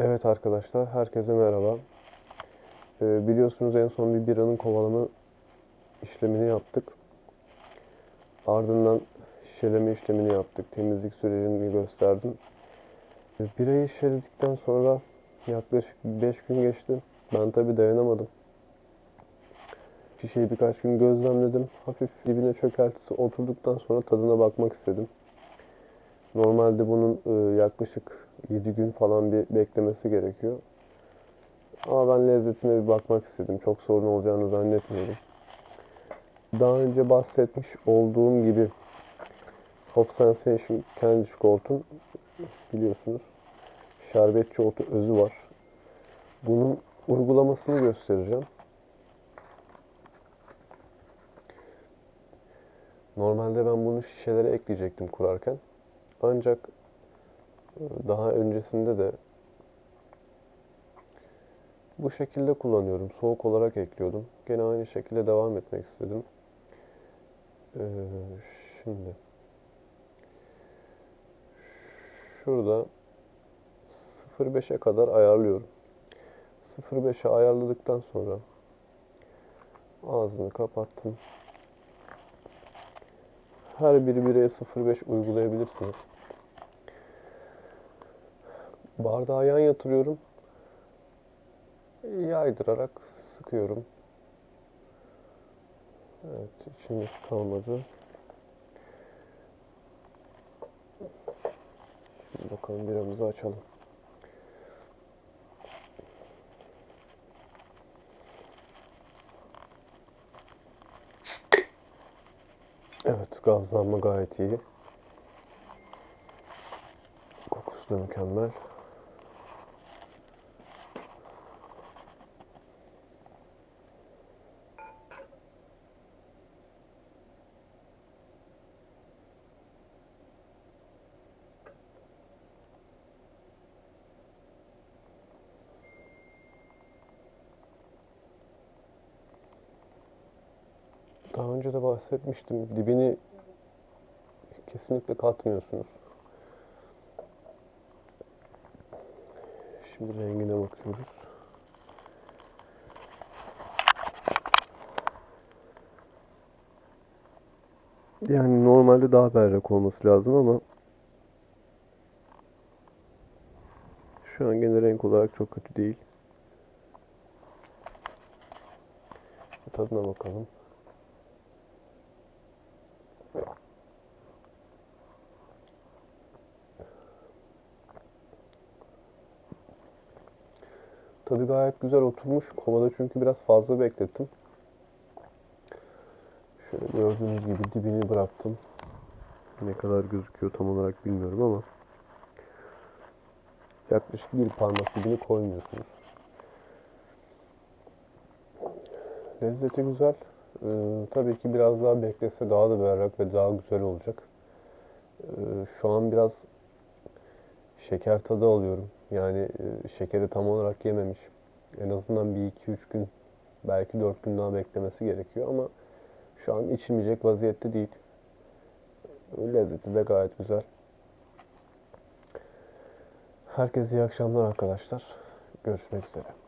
Evet arkadaşlar, herkese merhaba. Ee, biliyorsunuz en son bir biranın kovalama işlemini yaptık. Ardından şişeleme işlemini yaptık. Temizlik sürecini gösterdim. Ee, birayı şişeledikten sonra yaklaşık 5 gün geçti. Ben tabi dayanamadım. Şişeyi birkaç gün gözlemledim. Hafif dibine çökeltisi oturduktan sonra tadına bakmak istedim. Normalde bunun e, yaklaşık 7 gün falan bir beklemesi gerekiyor. Ama ben lezzetine bir bakmak istedim. Çok sorun olacağını zannetmiyorum. Daha önce bahsetmiş olduğum gibi Hop Sensation Candy Gold'un biliyorsunuz şerbetçi otu özü var. Bunun uygulamasını göstereceğim. Normalde ben bunu şişelere ekleyecektim kurarken. Ancak daha öncesinde de bu şekilde kullanıyorum. Soğuk olarak ekliyordum. Gene aynı şekilde devam etmek istedim. Ee, şimdi şurada 0.5'e kadar ayarlıyorum. 0.5'e ayarladıktan sonra ağzını kapattım. Her biri bireye 0.5 uygulayabilirsiniz. Bardağı yan yatırıyorum. Yaydırarak sıkıyorum. Evet, içinde kalmadı. Şimdi bakalım biramızı açalım. Evet, gazlanma gayet iyi. Kokusu da mükemmel. Daha önce de bahsetmiştim. Dibini kesinlikle katmıyorsunuz. Şimdi rengine bakıyoruz. Yani normalde daha berrak olması lazım ama şu an gene renk olarak çok kötü değil. Tadına bakalım. Tadı gayet güzel oturmuş. Kovada çünkü biraz fazla beklettim. Şöyle gördüğünüz gibi dibini bıraktım. Ne kadar gözüküyor tam olarak bilmiyorum ama yaklaşık bir parmak dibini koymuyorsunuz. Lezzeti güzel. Ee, tabii ki biraz daha beklese daha da berrak ve daha güzel olacak. Ee, şu an biraz şeker tadı alıyorum. Yani e, şekeri tam olarak yememiş. En azından bir iki üç gün belki dört gün daha beklemesi gerekiyor ama şu an içilmeyecek vaziyette değil. Lezzeti de gayet güzel. Herkese iyi akşamlar arkadaşlar. Görüşmek üzere.